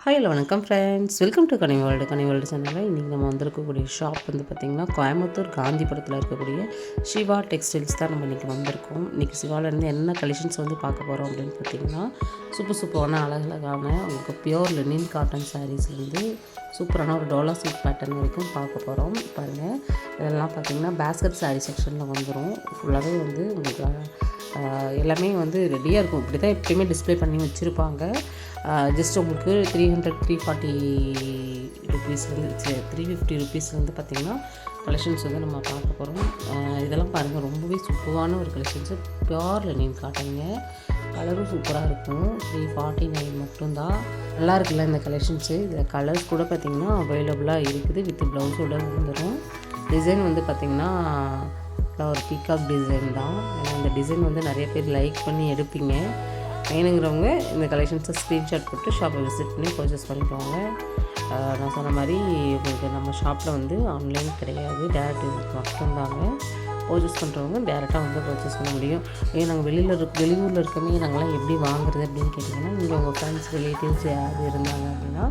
Hi hello வணக்கம் friends welcome to Kani world Kani world சேனலில் இன்றைக்கி நம்ம வந்திருக்கக்கூடிய ஷாப் வந்து பார்த்திங்கன்னா கோயம்புத்தூர் காந்திபுரத்தில் இருக்கக்கூடிய சிவா டெக்ஸ்டைல்ஸ் தான் நம்ம இன்றைக்கி வந்திருக்கோம். இன்றைக்கி சிவாலேருந்து என்ன கலெக்ஷன்ஸ் வந்து பார்க்க போகிறோம் அப்படின்னு பார்த்தீங்கன்னா சூப்பர் சூப்பரான அழகழகான உங்களுக்கு பியோர் லெனின் காட்டன் சாரீஸ்லேருந்து சூப்பரான ஒரு டோலா சீட் பேட்டர்ன் வரைக்கும் பார்க்க போகிறோம் பாருங்கள் இதெல்லாம் பார்த்திங்கன்னா பேஸ்கட் சாரீ செக்ஷனில் வந்துடும் ஃபுல்லாகவே வந்து உங்களுக்கு எல்லாமே வந்து ரெடியாக இருக்கும். இப்படி தான் எப்பயுமே டிஸ்ப்ளே பண்ணி வச்சுருப்பாங்க. ஜஸ்ட் உங்களுக்கு த்ரீ ஹண்ட்ரட் த்ரீ ஃபார்ட்டி ருபீஸ்லேருந்து த்ரீ ஃபிஃப்டி ருபீஸ்லேருந்து பார்த்திங்கன்னா கலெக்ஷன்ஸ் வந்து நம்ம பார்க்க போகிறோம் இதெல்லாம் பாருங்கள் ரொம்பவே சூப்பரான ஒரு கலெக்ஷன்ஸு பியூர் லெனின் காட்டுங்க. கலரும் சூப்பராக இருக்கும். த்ரீ ஃபார்ட்டி நைன் மட்டும்தான். நல்லா இருக்குல்ல இந்த கலெக்ஷன்ஸு இதில் கலர்ஸ் கூட பார்த்திங்கன்னா அவைலபிளாக இருக்குது. வித் ப்ளவுஸோட வந்துடும் டிசைன் வந்து பார்த்திங்கன்னா ஒரு பீகாக் டிசைன் தான். ஏன்னா இந்த டிசைன் வந்து நிறைய பேர் லைக் பண்ணி எடுப்பீங்க. வேணுங்கிறவங்க இந்த கலெக்ஷன்ஸை ஸ்க்ரீன்ஷாட் போட்டு ஷாப்பை விசிட் பண்ணி பர்ச்சேஸ் பண்ணிக்கோங்க. நான் சொன்ன மாதிரி உங்களுக்கு நம்ம ஷாப்பில் வந்து ஆன்லைன் கிடையாது. டேரக்ட் மட்டும்தாங்க பர்ச்சேஸ் பண்ணுறவங்க டேரெக்டாக வந்து பர்ச்சேஸ் பண்ண முடியும். ஏன் நாங்கள் வெளியில் இருக்க வெளியூரில் இருக்கமே நாங்களாம் எப்படி வாங்குறது அப்படின்னு கேட்டிங்கன்னா நீங்கள் உங்கள் ஃப்ரெண்ட்ஸ் ரிலேட்டிவ்ஸ் யாராவது இருந்தாங்க அப்படின்னா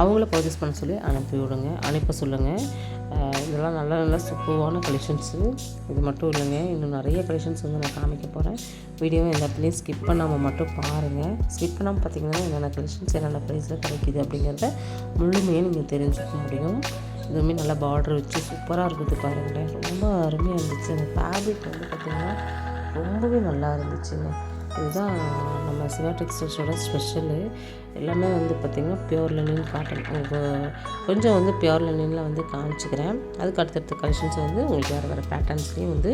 அவங்கள பர்ச்சேஸ் பண்ண சொல்லி அனுப்பி விடுங்க. அனுப்ப சொல்லுங்கள் இதெல்லாம் நல்ல நல்ல சூப்பரான கலெக்ஷன்ஸு இது மட்டும் இல்லைங்க. இன்னும் நிறைய கலெக்ஷன்ஸ் வந்து நான் காமிக்க போகிறேன் வீடியோவை எந்த இடத்துலையும் ஸ்கிப் பண்ணாமல் மட்டும் பாருங்கள் ஸ்கிப் பண்ணாமல் பார்த்தீங்கன்னா என்னென்ன கலெக்ஷன்ஸ் என்னென்ன ப்ரைஸில் கிடைக்குது அப்படிங்கிறத முழுமையாக நீங்கள் தெரிஞ்சுக்க முடியும். இதுவுமே நல்லா பார்டர் வச்சு சூப்பராக இருக்குது பாருங்களேன். ரொம்ப அருமையாக இருந்துச்சு. அந்த ஃபேப்ரிக் வந்து பார்த்திங்கன்னா ரொம்பவே நல்லா இருந்துச்சுங்க. இதுதான் நம்ம சிவா டெக்ஸ்டைல்ஸோட ஸ்பெஷலு எல்லாமே வந்து பார்த்திங்கன்னா பியோர் லெனின் காட்டன் கொஞ்சம் வந்து பியூர் லெனினில் வந்து காமிச்சிக்கிறேன். அதுக்கு அடுத்தடுத்த கலெக்ஷன்ஸ் வந்து உங்களுக்கு வேறு வேறு பேட்டர்ன்ஸ்லேயும் வந்து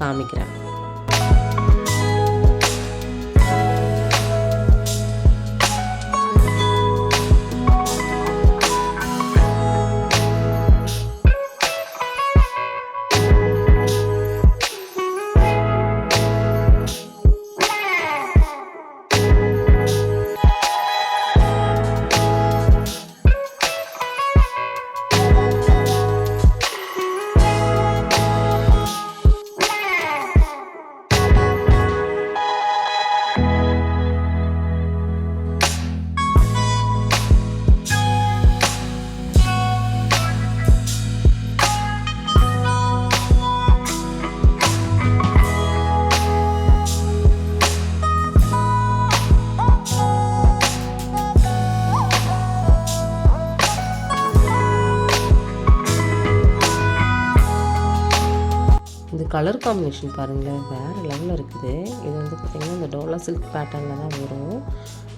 காமிக்கிறேன். கலர் காம்பினேஷன் பாருங்களேன் வேறு லெவலில் இருக்குது. இது வந்து பார்த்திங்கன்னா இந்த டோலா சில்க் பேட்டர்னில் தான் வரும்.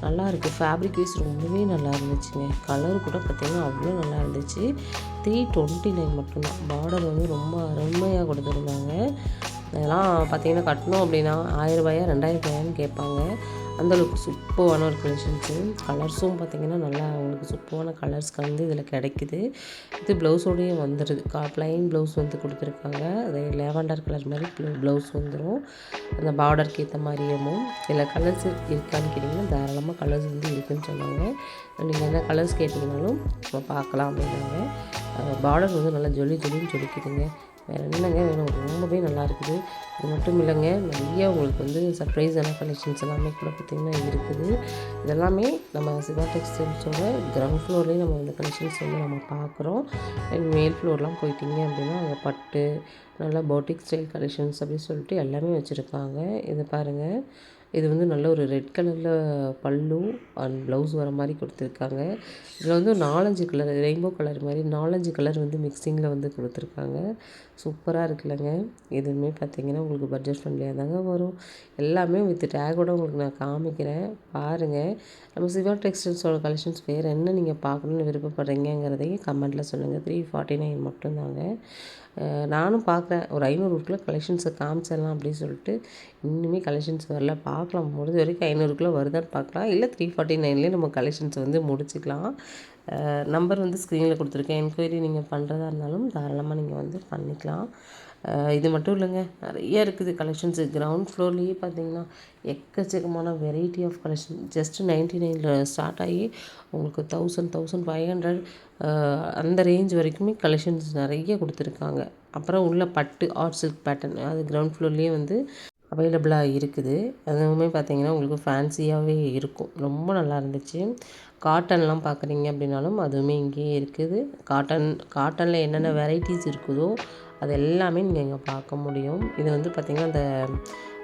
நல்லா இருக்குது ஃபேப்ரிக் வைஸ் ரொம்பவே நல்லா இருந்துச்சுங்க. கலர் கூட பார்த்திங்கன்னா அவ்வளோ நல்லா இருந்துச்சு. த்ரீ டுவெண்ட்டி நைன் மட்டும்தான். பார்டர் வந்து ரொம்ப அருமையாக கொடுத்துருந்தாங்க. இதெல்லாம் பார்த்தீங்கன்னா கட்டணும் அப்படின்னா ஆயிரம் ரூபாயா ரெண்டாயிரம் ரூபாயான்னு கேட்பாங்க. அந்தளவுக்கு சூப்பரான ஒரு கலெக்ஷன்ஸு கலர்ஸும் பார்த்தீங்கன்னா நல்லா அவங்களுக்கு சூப்பரான கலர்ஸ் கலந்து இதில் கிடைக்குது. இது ப்ளவுஸோடையே வந்துடுது கா ப்ளைன் ப்ளவுஸ் வந்து கொடுத்துருக்காங்க. அது லேவண்டர் கலர் மாதிரி ப்ளவுஸ் வந்துடும் அந்த பார்டருக்கு ஏற்ற மாதிரியமும் இதில் கலர்ஸ் இருக்கான்னு கேட்டிங்கன்னா தாராளமாக கலர்ஸ் வந்து இருக்குன்னு சொன்னாங்க. நீங்கள் என்ன கலர்ஸ் கேட்டிங்கனாலும் நம்ம பார்க்கலாம் அப்படின்னாங்க. பார்டர் வந்து நல்லா ஜொலி ஜொலின்னு ஜொலிக்குதுங்க. வேறு என்னங்க வேணும்? ரொம்பவே நல்லா இருக்குது. அது மட்டும் இல்லைங்க நிறைய உங்களுக்கு வந்து சர்ப்ரைஸான கலெக்ஷன்ஸ் எல்லாமே கூட பார்த்திங்கன்னா இருக்குது. இதெல்லாமே நம்ம சிவா டெக்ஸ்டைல்ஸோட கிரவுண்ட் ஃப்ளோர்லேயும் நம்ம இந்த கலெக்ஷன்ஸ் வந்து நம்ம பார்க்குறோம். அண்ட் மேல் ஃப்ளோர்லாம் போயிட்டீங்க அப்படின்னா அங்கே பட்டு நல்லா போட்டிக் ஸ்டைல் கலெக்ஷன்ஸ் அப்படின்னு சொல்லிட்டு எல்லாமே வச்சுருக்காங்க. இதை பாருங்கள் இது வந்து நல்ல ஒரு ரெட் கலரில் பல்லு அண்ட் ப்ளவுஸ் வர மாதிரி கொடுத்துருக்காங்க. இதில் வந்து நாலஞ்சு கலர் ரெயின்போ கலர் மாதிரி நாலஞ்சு கலர் வந்து மிக்சிங்கில் வந்து கொடுத்துருக்காங்க. சூப்பராக இருக்குல்லங்க. எதுவுமே பார்த்தீங்கன்னா உங்களுக்கு பட்ஜெட் ஃப்ரெண்ட்லியாக தாங்க வரும். எல்லாமே வித் டேகோட உங்களுக்கு நான் காமிக்கிறேன். பாருங்கள் நம்ம சிவா டெக்ஸ்டைல்ஸோட கலெக்ஷன்ஸ் வேறு என்ன நீங்கள் பார்க்கணுன்னு விருப்பப்படுறீங்கிறதையும் கமெண்ட்டில் சொல்லுங்கள் த்ரீ ஃபார்ட்டி நைன் மட்டும்தாங்க. நானும் பார்க்குறேன் ஒரு ஐநூறுக்குள்ளே கலெக்ஷன்ஸை காமிச்சிடலாம் அப்படின்னு சொல்லிட்டு இன்னுமே கலெக்ஷன்ஸ் வரல. பார்க்கலாம். முடிஞ்ச வரைக்கும் ஐநூறுக்குள்ளே வருதான்னு பார்க்கலாம். இல்லை த்ரீ ஃபார்ட்டி நைன்லேயே நம்ம கலெக்ஷன்ஸ் வந்து முடிச்சுக்கலாம். நம்பர் வந்து ஸ்க்ரீனில் கொடுத்துருக்கேன். என்கொயரி நீங்கள் பண்ணுறதா இருந்தாலும் தாராளமாக நீங்கள் வந்து பண்ணிக்கலாம். இது மட்டும் இல்லைங்க. நிறைய இருக்குது கலெக்ஷன்ஸு கிரவுண்ட் ஃப்ளோர்லேயே பார்த்தீங்கன்னா எக்கச்சக்கமான variety of collection just ninety நைனில் ஸ்டார்ட் ஆகி உங்களுக்கு தௌசண்ட் தௌசண்ட் ஃபைவ் ஹண்ட்ரட் அந்த ரேஞ்ச் வரைக்குமே கலெக்ஷன்ஸ் நிறைய கொடுத்துருக்காங்க. அப்புறம் உள்ள பட்டு ஆர்ட் சில்க் பேட்டர்ன் அது கிரவுண்ட் ஃப்ளோர்லேயே வந்து அவைலபிளாக இருக்குது. அதுவுமே பார்த்திங்கன்னா உங்களுக்கு ஃபேன்சியாகவே இருக்கும். ரொம்ப நல்லா இருந்துச்சு. காட்டன்லாம் பார்க்குறீங்க அப்படின்னாலும் அதுவுமே இங்கேயே இருக்குது. காட்டன் காட்டனில் என்னென்ன வெரைட்டிஸ் இருக்குதோ அது எல்லாமே நீங்கள் இங்கே பார்க்க முடியும். இது வந்து பார்த்திங்கன்னா அந்த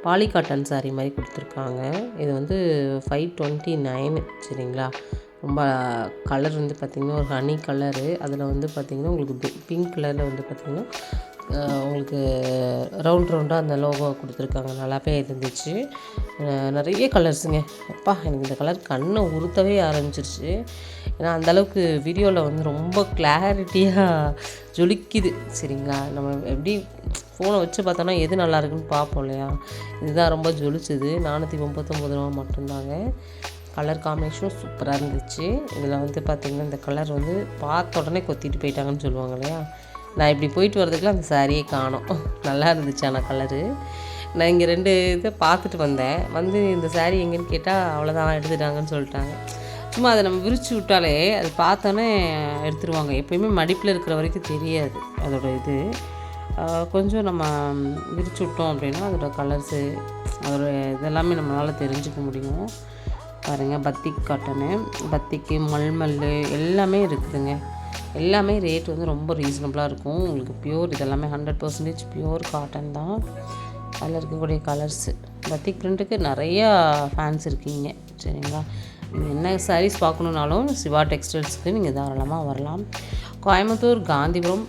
பாலி காட்டன் சாரீ மாதிரி கொடுத்துருக்காங்க. இது வந்து ஃபைவ் டுவெண்ட்டி நைனு சரிங்களா? ரொம்ப கலர் வந்து பார்த்திங்கன்னா ஒரு ஹனி கலரு அதில் வந்து பார்த்திங்கன்னா உங்களுக்கு பிங்க் கலரில் வந்து பார்த்திங்கன்னா உங்களுக்கு ரவுண்ட் ரவுண்டாக அந்த லோகோ கொடுத்துருக்காங்க. நல்லாவே இருந்துச்சு. நிறைய கலர்ஸுங்க அப்பா எனக்கு இந்த கலர் கண்ணை உறுத்தவே ஆரம்பிச்சிருச்சு. ஏன்னா அந்தளவுக்கு வீடியோவில் வந்து ரொம்ப கிளாரிட்டியாக ஜொலிக்குது. சரிங்களா? நம்ம எப்படி ஃபோனை வச்சு பார்த்தோன்னா எது நல்லா இருக்குன்னு பார்ப்போம் இல்லையா? இதுதான் ரொம்ப ஜொலிச்சுது. நானூற்றி முப்பத்தொம்பது ரூபா மட்டும்தாங்க. கலர் காம்பினேஷனும் சூப்பராக இருந்துச்சு. இதில் வந்து பார்த்திங்கன்னா இந்த கலர் வந்து பார்த்த உடனே கொத்திட்டு போயிட்டாங்கன்னு சொல்லுவாங்க இல்லையா? நான் இப்படி போயிட்டு வரதுக்குலாம் அந்த சாரியே காணும். நல்லா இருந்துச்சு ஆனால் கலரு நான் இங்கே ரெண்டு இதை பார்த்துட்டு வந்தேன். வந்து இந்த சாரீ எங்கேன்னு கேட்டால் அவ்வளோதான் எடுத்துட்டாங்கன்னு சொல்லிட்டாங்க. சும்மா அதை நம்ம விரித்து விட்டாலே அது பார்த்தோன்னே எடுத்துருவாங்க. எப்போயுமே மடிப்பில் இருக்கிற வரைக்கும் தெரியாது அதோட இது. கொஞ்சம் நம்ம விரிச்சு விட்டோம் அப்படின்னா அதோட கலர்ஸு அதோட இதெல்லாமே நம்மளால் தெரிஞ்சுக்க முடியும். பாருங்கள் பத்திக் காட்டனு பத்திக்கு மல்மல் எல்லாமே இருக்குதுங்க. எல்லாமே ரேட் வந்து ரொம்ப ரீசனபிளாக இருக்கும். உங்களுக்கு பியூர் இதெல்லாமே ஹண்ட்ரட் பர்சன்டேஜ் பியூர் காட்டன் தான். அதில் இருக்கக்கூடிய கலர்ஸு பத்திக் ப்ரிண்ட்டுக்கு நிறையா ஃபேன்ஸ் இருக்கீங்க. சரிங்களா? நீங்கள் என்ன சாரீஸ் பார்க்கணுன்னாலும் சிவா டெக்ஸ்டைல்ஸ்க்கு நீங்கள் தாராளமாக வரலாம். கோயம்புத்தூர் காந்திபுரம்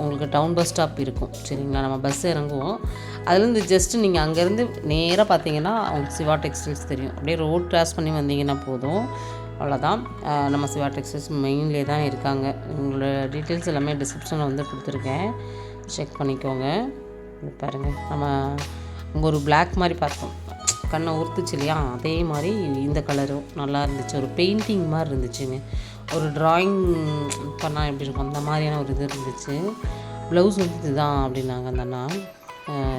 உங்களுக்கு டவுன் பஸ் ஸ்டாப் இருக்கும். சரிங்களா? நம்ம பஸ் இறங்குவோம். அதுலேருந்து ஜஸ்ட்டு நீங்கள் அங்கேருந்து நேராக பார்த்தீங்கன்னா உங்களுக்கு சிவா டெக்ஸ்டைல்ஸ் தெரியும். அப்படியே ரோட் கிராஸ் பண்ணி வந்தீங்கன்னா போதும். அவ்வளோதான் நம்ம சிவா டெக்ஸ்டைல்ஸ் மெயின்லேயே தான் இருக்காங்க. உங்களோட டீட்டெயில்ஸ் எல்லாமே டிஸ்கிரிப்ஷனில் வந்து கொடுத்துருக்கேன். செக் பண்ணிக்கோங்க. பாருங்கள் நம்ம அங்கே ஒரு பிளாக் மாதிரி பார்த்தோம். கண்ணை உறுத்துச்சு இல்லையா? அதே மாதிரி இந்த கலரும் நல்லா இருந்துச்சு. ஒரு பெயிண்டிங் மாதிரி இருந்துச்சுங்க. ஒரு ட்ராயிங் பண்ணால் எப்படி இருக்கும்? அந்த மாதிரியான ஒரு இது இருந்துச்சு. ப்ளவுஸ் வந்து இதுதான் அப்படின்னாங்க அந்த அண்ணா.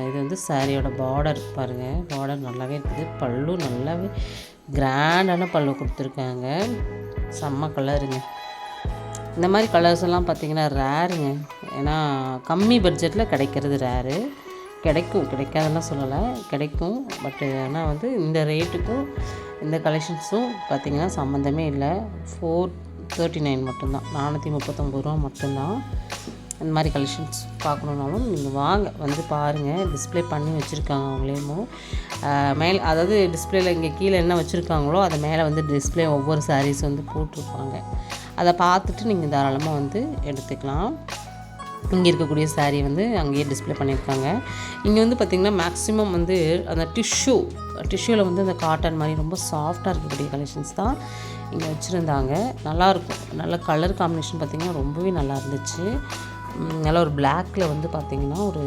இது வந்து சாரியோட பார்டர் பாருங்கள் பார்டர் நல்லாவே இருக்குது. பல்லு நல்லாவே கிராண்டான பல்லு கொடுத்துருக்காங்க. செம்ம கலருங்க இந்த மாதிரி கலர்ஸ் எல்லாம் பார்த்திங்கன்னா ரேருங்க ஏன்னா கம்மி பட்ஜெட்டில் கிடைக்கிறது ரேரு கிடைக்கும். கிடைக்காதெல்லாம் சொல்லலை. கிடைக்கும். பட்டு ஆனால் வந்து இந்த ரேட்டுக்கும் இந்த கலெக்ஷன்ஸும் பார்த்திங்கன்னா சம்மந்தமே இல்லை. ஃபோர் தேர்ட்டி நைன் மட்டும்தான். நானூற்றி முப்பத்தொம்பது ரூபா மட்டும்தான். இந்த மாதிரி கலெக்ஷன்ஸ் பார்க்கணுன்னாலும் நீங்கள் வாங்க. வந்து பாருங்கள் டிஸ்பிளே பண்ணி வச்சுருக்காங்க அவங்களேமும் மேல் அதாவது டிஸ்பிளேயில் இங்கே கீழே என்ன வச்சுருக்காங்களோ அதை மேலே வந்து டிஸ்பிளே ஒவ்வொரு சாரீஸ் வந்து போட்டிருப்பாங்க. அதை பார்த்துட்டு நீங்கள் தாராளமாக வந்து எடுத்துக்கலாம். இங்கே இருக்கக்கூடிய சாரீ வந்து அங்கேயே டிஸ்பிளே பண்ணியிருக்காங்க. இங்கே வந்து பார்த்திங்கன்னா மேக்ஸிமம் வந்து அந்த டிஷ்யூ டிஷ்யூவில் வந்து அந்த காட்டன் மாதிரி ரொம்ப சாஃப்டாக இருக்கக்கூடிய கலெக்ஷன்ஸ் தான் இங்கே வச்சுருந்தாங்க. நல்லாயிருக்கும் நல்ல கலர் காம்பினேஷன் பார்த்திங்கன்னா ரொம்பவே நல்லா இருந்துச்சு. நல்ல ஒரு பிளாக்கில் வந்து பார்த்திங்கன்னா ஒரு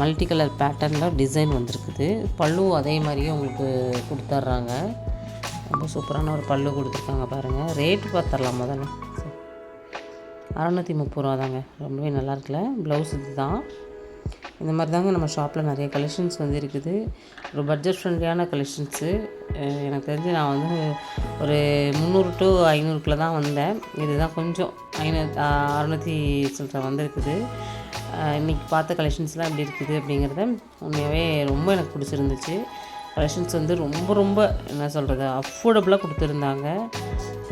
மல்டி கலர் பேட்டர்னில் டிசைன் வந்திருக்குது. பல்லு அதே மாதிரியே உங்களுக்கு கொடுத்துட்றாங்க. ரொம்ப சூப்பரான ஒரு பல்லு கொடுத்துருக்காங்க பாருங்கள் ரேட்டு பார்த்துடலாம் முதல்ல அறநூற்றி முப்பது ரூபா தாங்க ரொம்பவே நல்லா இருக்குல்ல? ப்ளவுஸ் இது தான் இந்த மாதிரி தாங்க நம்ம ஷாப்பில் நிறைய கலெக்ஷன்ஸ் வந்து இருக்குது. ஒரு பட்ஜெட் ஃப்ரெண்ட்லியான கலெக்ஷன்ஸு எனக்கு தெரிஞ்சு நான் வந்து ஒரு முந்நூறு டு ஐநூறுக்குள்ளே தான் வந்தேன். இதுதான் கொஞ்சம் ஐநூ அறநூற்றி சில்லற வந்திருக்குது. இன்றைக்கி பார்த்த கலெக்ஷன்ஸ்லாம் எப்படி இருக்குது அப்படிங்கிறத உண்மையாகவே ரொம்ப எனக்கு பிடிச்சிருந்துச்சு. கலெக்ஷன்ஸ் வந்து ரொம்ப ரொம்ப என்ன சொல்கிறது அஃபோர்டபுளாக கொடுத்துருந்தாங்க.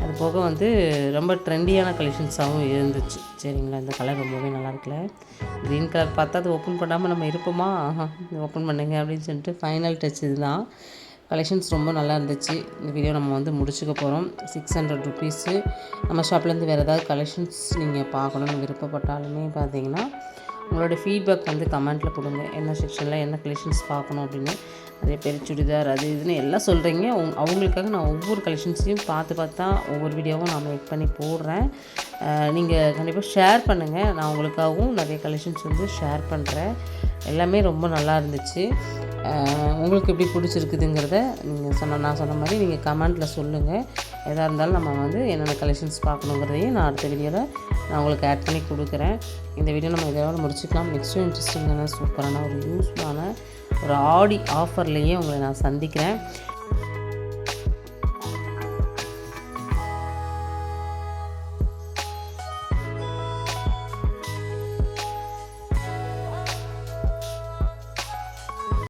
அது போக வந்து ரொம்ப ட்ரெண்டியான கலெக்ஷன்ஸாகவும் இருந்துச்சு. சரிங்களா இந்த கலர் ரொம்பவே நல்லா இருக்குல்ல க்ரீன் கலர் பார்த்தா அது ஓப்பன் பண்ணாமல் நம்ம இருப்போமா? ஓப்பன் பண்ணுங்க அப்படின்னு சொல்லிட்டு ஃபைனல் டச் இதுதான். கலெக்ஷன்ஸ் ரொம்ப நல்லா இருந்துச்சு. இந்த வீடியோ நம்ம வந்து முடிச்சுக்க போகிறோம் சிக்ஸ் ஹண்ட்ரட் ருபீஸு நம்ம ஷாப்லேருந்து வேறு ஏதாவது கலெக்ஷன்ஸ் நீங்கள் பார்க்கணுன்னு விருப்பப்பட்டாலுமே பார்த்தீங்கன்னா உங்களோட ஃபீட்பேக் வந்து கமெண்ட்டில் கொடுங்க. என்ன செக்ஷனில் என்ன கலெக்ஷன்ஸ் பார்க்கணும் அப்படின்னு. நிறைய பேர் சுடிதார் அது இதுன்னு எல்லாம் சொல்கிறீங்க அவங்களுக்காக நான் ஒவ்வொரு கலெக்ஷன்ஸையும் பார்த்து பார்த்தா ஒவ்வொரு வீடியோவும் நான் மேக் பண்ணி போடுறேன். நீங்கள் கண்டிப்பாக ஷேர் பண்ணுங்கள் நான் உங்களுக்காகவும் நிறைய கலெக்ஷன்ஸ் வந்து ஷேர் பண்ணுறேன் எல்லாமே ரொம்ப நல்லா இருந்துச்சு. உங்களுக்கு எப்படி பிடிச்சிருக்குதுங்கிறத நீங்கள் சொன்ன நான் சொன்ன மாதிரி நீங்கள் கமெண்ட்டில் சொல்லுங்கள் எதாக இருந்தாலும் நம்ம வந்து என்னென்ன கலெக்ஷன்ஸ் பார்க்கணுங்கிறதையும் நான் அடுத்த வீடியோவில் நான் உங்களுக்கு ஆட் பண்ணி கொடுக்குறேன். இந்த வீடியோ நம்ம இதோட முடிச்சுக்கலாம். நெக்ஸ்ட்டும் இன்ட்ரெஸ்டிங்கான சூப்பரான ஒரு யூஸ்ஃபுல்லான ஒரு ஆடி ஆஃபர்லேயே உங்களை நான் சந்திக்கிறேன்.